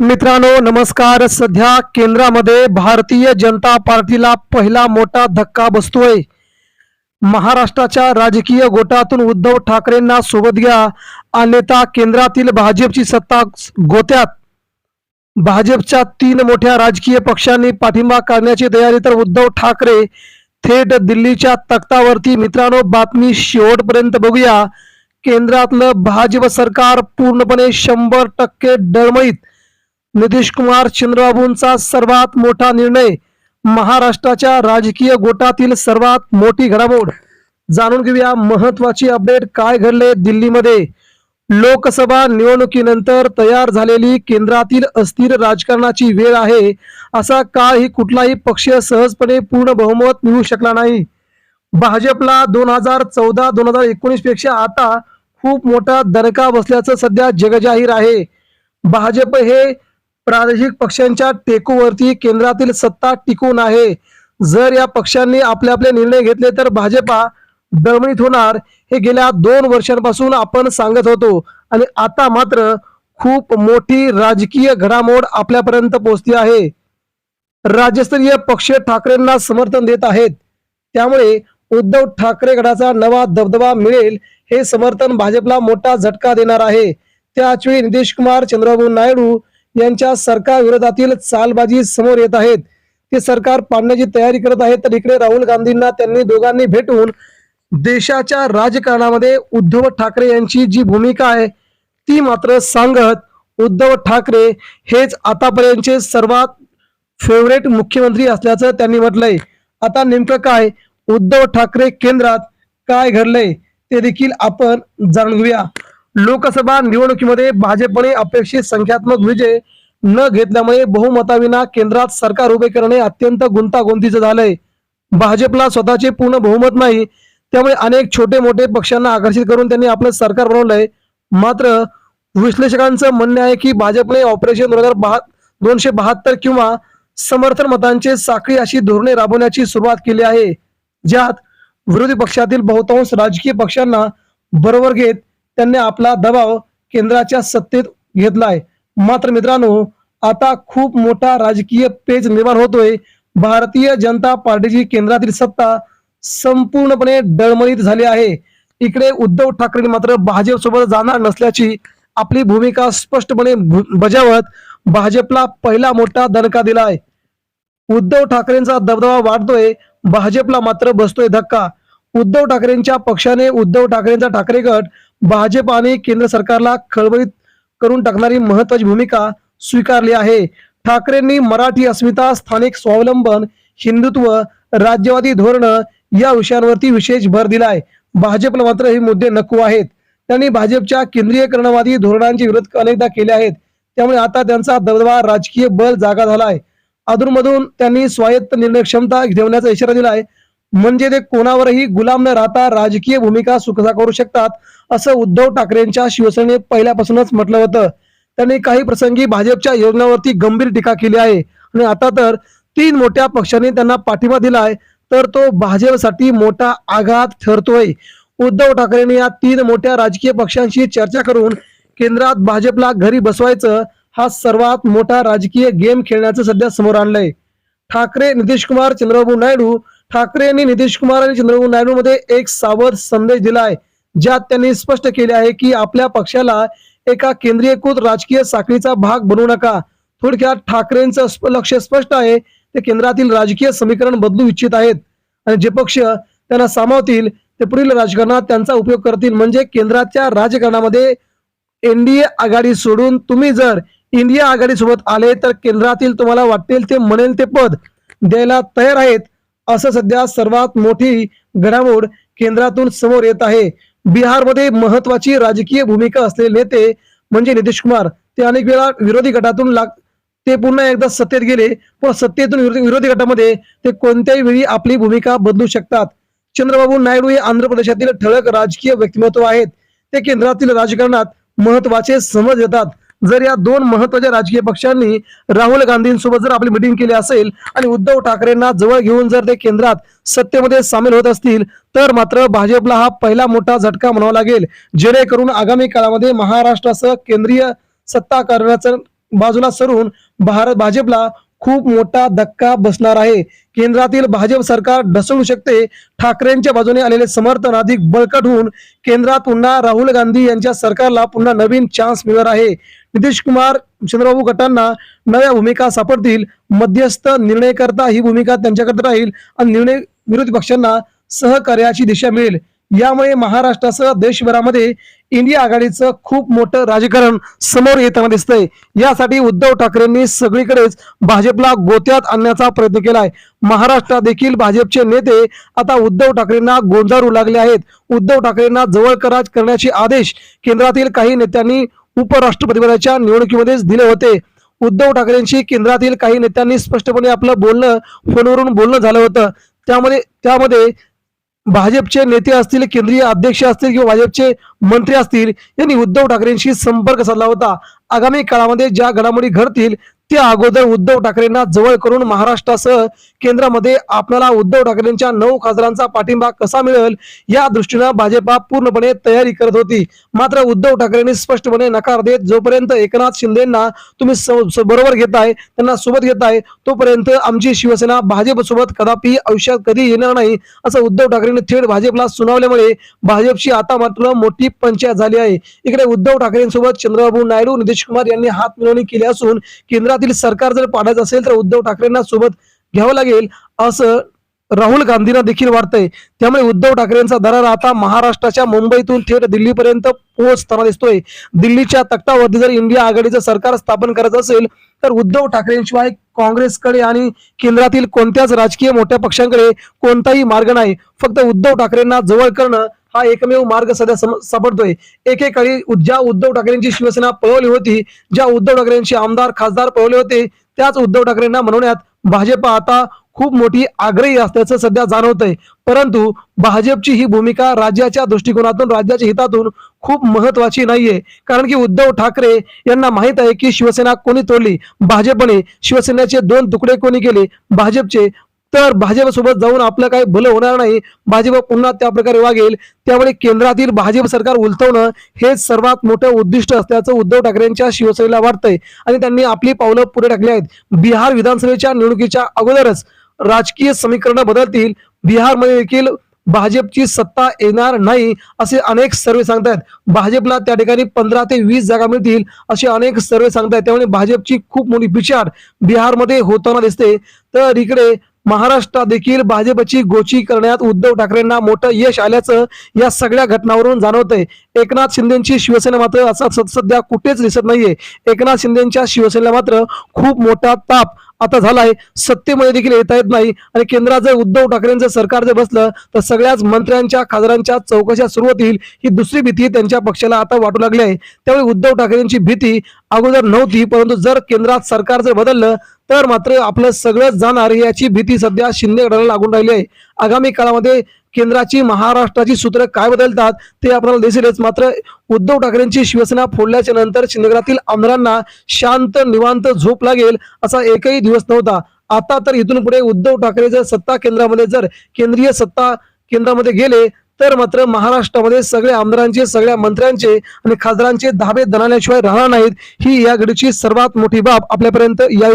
मित्रांनो नमस्कार. सध्या केंद्रामध्ये भारतीय जनता पार्टीला पहिला मोठा धक्का बसतोय. महाराष्ट्राच्या राजकीय गोटातून उद्धव ठाकरेंना सोबत घ्या. अन्यथा केंद्रातील भाजपची सत्ता गोत्यात भाजपच्या तीन मोठ्या राजकीय पक्षांनी पाठिंबा करण्याची तयारी तर उद्धव ठाकरे थेट दिल्लीच्या तख्तावरती. मित्रांनो बातमी शेवटपर्यंत बघूया. केंद्रातलं भाजप सरकार पूर्णपणे शंभर टक्के डळमळीत. नितीश कुमार चंद्रबाबूंचा सर्वात मोठा निर्णय महाराष्ट्राच्या राजकीय गोटातील सर्वात मोठी घडामोड. जाणून घेऊया महत्वाची अपडेट काय घडले दिल्लीमध्ये. लोकसभा निवडणुकीनंतर तयार झालेली केंद्रातील अस्थिर राजकारणाची वेळ आहे असा काळही कुठलाही पक्ष सहजपणे पूर्ण बहुमत मिळू शकला नाही. भाजपला दोन हजार चौदा दोन हजार एकोणीसपेक्षा आता खूप मोठा दणका बसल्याचं सध्या जगजाहीर आहे. भाजप हे प्रादेशिक पक्षांच्या टेकूवरती केंद्रातील सत्ता टिकून आहे. जर या पक्षांनी आपले आपले निर्णय घेतले तर भाजपा दळमळीत होणार. हे गेल्या दोन वर्षांपासून आपण सांगत होतो. आणि आता मात्र खूप मोठी राजकीय घडामोड आपल्यापर्यंत पोहोचली आहे. राज्यस्तरीय पक्ष ठाकरेंना समर्थन देत आहेत. त्यामुळे उद्धव ठाकरे गटाचा नवा दबदबा मिळेल हे समर्थन भाजपला मोठा झटका देणार आहे. त्याचवेळी नितीश कुमार चंद्रबाबू नायडू यांच्या सरकार विरोधातील चालबाजी समोर येत आहेत. ते सरकार पाडण्याची तयारी करत आहेत तर इकडे राहुल गांधींना त्यांनी दोघांनी भेटून देशाच्या राजकारणामध्ये उद्धव ठाकरे यांची जी भूमिका आहे ती मात्र सांगत उद्धव ठाकरे हेच आतापर्यंतचे सर्वात फेवरेट मुख्यमंत्री असल्याचं त्यांनी म्हटलंय. आता नेमकं काय? उद्धव ठाकरे केंद्रात काय घडलंय? ते देखील आपण जाणून घेऊया. लोकसभा निवडणुकीमध्ये भाजपने अपेक्षित संख्यात्मक विजय न घेतल्यामुळे बहुमताविना केंद्रात सरकार उभे करणे अत्यंत गुंतागुंतीचं झालंय. भाजपला स्वतःचे पूर्ण बहुमत नाही त्यामुळे अनेक छोटे मोठे पक्षांना आकर्षित करून त्यांनी आपलं सरकार बनवलंय. मात्र विश्लेषकांचं म्हणणं आहे की भाजपने ऑपरेशन दोन हजार बहा दोनशे बहात्तर किंवा समर्थन मतांचे साखळी अशी धोरणे राबवण्याची सुरुवात केली आहे ज्यात विरोधी पक्षातील बहुतांश राजकीय पक्षांना बरोबर घेत त्यांनी आपला दबाव केंद्राच्या सत्तेत घेतलाय. मात्र मित्रांनो आता खूप मोठा राजकीय पेज निर्माण होतोय. भारतीय जनता पार्टीची केंद्रातील सत्ता संपूर्णपणे डळमळीत झाली आहे. इकडे उद्धव ठाकरे मात्र भाजप सोबत जाणार नसल्याची आपली भूमिका स्पष्टपणे बजावत भाजपला पहिला मोठा दणका दिलाय. उद्धव ठाकरेंचा दबदबा वाढतोय भाजपला मात्र बसतोय धक्का. उद्धव ठाकरेंच्या पक्षाने उद्धव ठाकरेंचा ठाकरे गट भाजप आणि केंद्र सरकारला खळबळीत करून टाकणारी महत्वाची भूमिका स्वीकारली आहे. ठाकरेंनी मराठी अस्मिता स्थानिक स्वावलंबन हिंदुत्व राज्यवादी धोरण या विषयांवरती विशेष भर दिलाय. भाजपला मात्र हे मुद्दे नको आहेत. त्यांनी भाजपच्या केंद्रीयकरणवादी धोरणांचे विरोध अनेकदा केले आहेत. त्यामुळे आता त्यांचा दबदबा राजकीय बल जागा झालाय. अधूनमधून त्यांनी स्वायत्त निर्णय क्षमता ठेवण्याचा इशारा दिलाय. म्हणजे ते कोणावरही गुलाम न राहता राजकीय भूमिका सुखसा करू शकतात असं उद्धव ठाकरेंच्या शिवसेने पहिल्यापासूनच म्हटलं होतं. त्यांनी काही प्रसंगी भाजपच्या योजनावरती गंभीर टीका केली आहे. आणि आता तर तीन मोठ्या पक्षांनी त्यांना पाठिंबा दिलाय तर तो भाजपसाठी मोठा आघात ठरतोय. उद्धव ठाकरेंनी या तीन मोठ्या राजकीय पक्षांशी चर्चा करून केंद्रात भाजपला घरी बसवायचं हा सर्वात मोठा राजकीय गेम खेळण्याचं सध्या समोर आणलंय. ठाकरे नितीश कुमार चंद्रबाबू नायडू ठाकरे यांनी नितीश कुमार आणि चंद्रबाबू नायडू मध्ये एक सावध संदेश दिलाय ज्यात त्यांनी स्पष्ट केले आहे की आपल्या पक्षाला एका केंद्रीयकृत राजकीय साखळीचा भाग बनवू नका. थोडक्यात ठाकरेंचं स्प- लक्ष स्पष्ट आहे ते केंद्रातील राजकीय समीकरण बदलू इच्छित आहेत. आणि जे पक्ष त्यांना सामावतील ते पुढील राजकारणात त्यांचा उपयोग करतील. म्हणजे केंद्राच्या राजकारणामध्ये एनडीए आघाडी सोडून तुम्ही जर इंडिया आघाडी सोबत आले तर केंद्रातील तुम्हाला वाटेल ते म्हणेल ते पद द्यायला तयार आहेत. असं सध्या सर्वात मोठी घडामोड केंद्रातून समोर येत आहे. बिहारमध्ये महत्वाची राजकीय भूमिका असलेले नेते म्हणजे नितीश कुमार. ते अनेक वेळा विरोधी गटातून लाग ते पुन्हा एकदा सत्तेत गेले पण सत्तेतून विरोधी विरोधी गटामध्ये ते कोणत्याही वेळी आपली भूमिका बदलू शकतात. चंद्रबाबू नायडू हे आंध्र प्रदेशातील ठळक राजकीय व्यक्तिमत्व आहेत. ते केंद्रातील राजकारणात महत्त्वाचे समज येतात जर या दोन महत्त्वाच्या राजकीय पक्षांनी राहुल गांधींसोबत जर आपली मिटिंग केली असेल आणि उद्धव ठाकरेंना जवळ घेऊन जर ते केंद्रात सत्तेमध्ये सामील होत असतील तर मात्र भाजपला हा पहिला मोठा झटका म्हणावा लागेल. जेणेकरून आगामी काळामध्ये महाराष्ट्रासह केंद्रीय सत्ता करण्याचं बाजूला सरून भारत भाजपला खूप मोठा धक्का बसणार आहे. केंद्रातील भाजप सरकार ढसळू शकते. ठाकरेंच्या बाजूने आलेले समर्थन अधिक बळकट होऊन केंद्रात पुन्हा राहुल गांधी यांच्या सरकारला पुन्हा नवीन चान्स मिळणार आहे. नितीश कुमार चंद्रबाबू गटांना नव्या भूमिका सापडतील. मध्यस्थ निर्णयकर्ता ही भूमिका त्यांच्याकडे राहील आणि निर्णय विरोधी पक्षांना सहकार्याची दिशा मिळेल. यामुळे महाराष्ट्रासह देशभरामध्ये इंडिया आघाडीचं खूप मोठं राजकारण समोर येताना दिसतंय. यासाठी उद्धव ठाकरेंनी सगळीकडेच भाजपला गोत्यात आणण्याचा प्रयत्न केलाय. महाराष्ट्रात देखील भाजपचे नेते आता उद्धव ठाकरेंना गोंधारू लागले आहेत. उद्धव ठाकरेंना जवळ कराज करण्याचे आदेश केंद्रातील काही नेत्यांनी उपराष्ट्रपतीपदाच्या निवडणुकीमध्येच दिले होते. उद्धव ठाकरेंशी केंद्रातील काही नेत्यांनी स्पष्टपणे आपलं बोलणं फोनवरून बोलणं झालं होतं. त्यामध्ये त्यामध्ये भाजपचे नेते असतील केंद्रीय अध्यक्ष असतील किंवा भाजपचे मंत्री असतील यांनी उद्धव ठाकरेंशी संपर्क साधला होता. आगामी काळामध्ये ज्या घडामोडी घडतील त्या अगोदर उद्धव ठाकरेंना जवळ करून महाराष्ट्रासह केंद्रामध्ये आपल्याला उद्धव ठाकरेंच्या नऊ खासदारांचा पाठिंबा कसा मिळेल या दृष्टीनं भाजपा पूर्णपणे तयारी करत होती. मात्र उद्धव ठाकरेंनी स्पष्टपणे नकार देत जोपर्यंत एकनाथ शिंदेना तुम्ही बरोबर घेताय त्यांना सोबत घेताय तोपर्यंत आमची शिवसेना भाजप सोबत कदापि आयुष्यात कधी येणार नाही असं उद्धव ठाकरेंनी थेट भाजपला सुनावल्यामुळे भाजपची आता मात्र मोठी पंचायत झाली आहे. इकडे उद्धव ठाकरेंसोबत चंद्रबाबू नायडू नितीश कुमार यांनी हात मिळवणी केली असून केंद्र केंद्रातील सरकार जर पाडायचं असेल तर उद्धव ठाकरेंना सोबत घ्यावं लागेल असं राहुल गांधींना देखील वाटतंय. त्यामुळे उद्धव ठाकरेंचा दरार आता महाराष्ट्राच्या मुंबईतून थेट दिल्लीपर्यंत पोहोचताना दिसतोय. दिल्लीच्या तक्तावरती जर इंडिया आघाडीचं सरकार स्थापन करायचं असेल तर उद्धव ठाकरेंशिवाय काँग्रेसकडे आणि केंद्रातील कोणत्याच राजकीय मोठ्या पक्षांकडे कोणताही मार्ग नाही. फक्त उद्धव ठाकरेंना जवळ करणं हा एकमेव मार्ग सध्या सापडतोय. एकेकाळी ज्या उद्धव ठाकरेंची शिवसेना पळवली होती ज्या उद्धव ठाकरेंचे आमदार खासदार पळवले होते त्याच उद्धव ठाकरेंना म्हणवण्यात भाजप आता खूप मोठी आग्रही असल्याचं सध्या जाणवतंय. परंतु भाजपची ही भूमिका राज्याच्या दृष्टिकोनातून राज्याच्या हितातून खूप महत्वाची नाहीये. कारण की उद्धव ठाकरे यांना माहीत आहे की शिवसेना कोणी तोडली? भाजपने शिवसेनेचे दोन तुकडे कोणी केले? भाजपचे तर भाजपसोबत जाऊन आपलं काही भलं होणार नाही. भाजप पुन्हा त्या प्रकारे वागेल. त्यामुळे केंद्रातील भाजप सरकार उलथवणं हे सर्वात मोठं उद्दिष्ट असल्याचं उद्धव ठाकरेंच्या शिवसेनेला वाटतंय. आणि त्यांनी आपली पावलं पुढे टाकली आहेत. बिहार विधानसभेच्या निवडणुकीच्या अगोदरच राजकीय समीकरणं बदलतील. बिहारमध्ये देखील भाजपची सत्ता येणार नाही असे अनेक सर्वे सांगतायत. भाजपला त्या ठिकाणी पंधरा ते वीस जागा मिळतील असे अनेक सर्वे सांगतायत. त्यामुळे भाजपची खूप मोठी विचार बिहारमध्ये होताना दिसते. तर इकडे महाराष्ट्रात देखील भाजपची गोची करण्यात उद्धव ठाकरेंना मोठं यश आल्याचं या सगळ्या घटनावरून जाणवतंय. एकनाथ शिंदेची शिवसेना मात्र असा सध्या कुठेच दिसत नाहीये. एकनाथ शिंदेच्या शिवसेनेला मात्र खूप मोठा ताप आता झालाय. सत्तेमध्ये देखील येता येत नाही आणि केंद्रात जर उद्धव ठाकरेंचं सरकार जर बसलं तर सगळ्याच मंत्र्यांच्या खासदारांच्या चौकशा सुरू होतील ही दुसरी भीती त्यांच्या पक्षाला आता वाटू लागली आहे. त्यामुळे उद्धव ठाकरेंची भीती अगोदर नव्हती परंतु जर केंद्रात सरकार जर बदललं तर मात्र आपलं सगळंच जाणार याची भीती सध्या शिंदे गटाला लागून राहिली आहे. आगामी काळामध्ये केंद्राची महाराष्ट्राची सूत्र काय बदलतात ते आपल्याला दिसेलच. मात्र उद्धव ठाकरेंची शिवसेना फोडल्याच्या नंतर शिंदेगडातील आमदारांना शांत निवांत झोप लागेल असा एकही दिवस नव्हता. आता तर इथून पुढे उद्धव ठाकरे जर सत्ता केंद्रामध्ये जर केंद्रीय सत्ता केंद्रामध्ये गेले तर मात्र महाराष्ट्रामध्ये सगळ्या आमदारांचे सगळ्या मंत्र्यांचे आणि खासदारांचे धाबे दणाल्याशिवाय राहणार नाहीत. ही या घडीची सर्वात मोठी बाब आपल्यापर्यंत या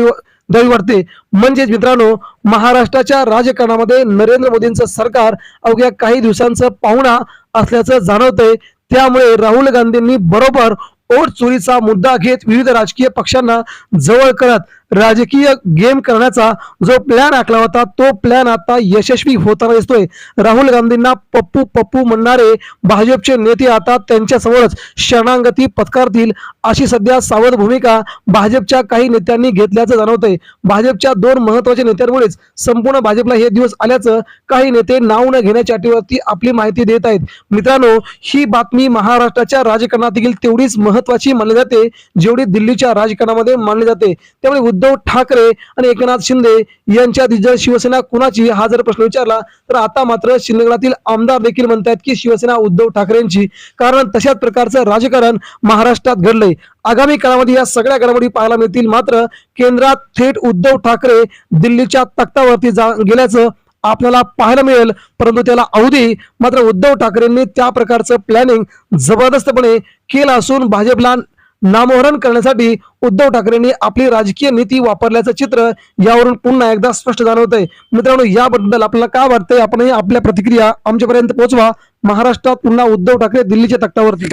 द्यावी म्हणजेच मित्रांनो महाराष्ट्राच्या राजकारणामध्ये नरेंद्र मोदींचं सरकार अवघ्या काही दिवसांचं पाहुणा असल्याचं जाणवतंय. त्यामुळे राहुल गांधींनी बरोबर ओट चोरीचा मुद्दा घेत विविध राजकीय पक्षांना जवळ करत राजकीय गेम करण्याचा जो प्लॅन आखला होता तो प्लॅन आता यशस्वी होताना दिसतोय. राहुल गांधींना पप्पू पप्पू म्हणणारे भाजपचे नेते आता त्यांच्यासमोरच शरणांगती शरणागती पत्कारतील अशी सध्या सावध भूमिका भाजपच्या काही नेत्यांनी घेतल्याचं जाणवतंय. भाजपच्या दोन महत्त्वाच्या नेत्यांमुळेच संपूर्ण भाजपला हे दिवस आल्याचं काही नेते नाव न घेण्याच्या अटीवरती आपली माहिती देत आहेत. मित्रांनो ही बातमी महाराष्ट्राच्या राजकारणात देखील तेवढीच महत्वाची मानली जाते जेवढी दिल्लीच्या राजकारणामध्ये मानली जाते. त्यामुळे उद्धव ठाकरे आणि एकनाथ शिंदे यांच्या जर शिवसेना कुणाची हा जर प्रश्न विचारला तर आता मात्र शिंदेगडातील आमदार देखील म्हणतात की शिवसेना उद्धव ठाकरेंची. कारण तशाच प्रकारचं राजकारण महाराष्ट्रात घडलंय. आगामी काळामध्ये या सगळ्या घडामोडी पाहायला मिळतील. मात्र केंद्रात थेट उद्धव ठाकरे दिल्लीच्या तख्तावरती जा गेल्याचं आपल्याला पाहायला मिळेल. परंतु त्याला अवधी मात्र उद्धव ठाकरेंनी त्या प्रकारचं प्लॅनिंग जबरदस्तपणे केलं असून भाजपला नामोहरण करण्यासाठी उद्धव ठाकरेंनी आपली राजकीय नीती वापरल्याचं चित्र यावरून पुन्हा एकदा स्पष्ट जाणवत आहे मित्रांनो याबद्दल आपल्याला काय वाटतंय? आपणही आपल्या प्रतिक्रिया आमच्यापर्यंत पोहोचवा. महाराष्ट्रात पुन्हा उद्धव ठाकरे दिल्लीच्या तख्तावरती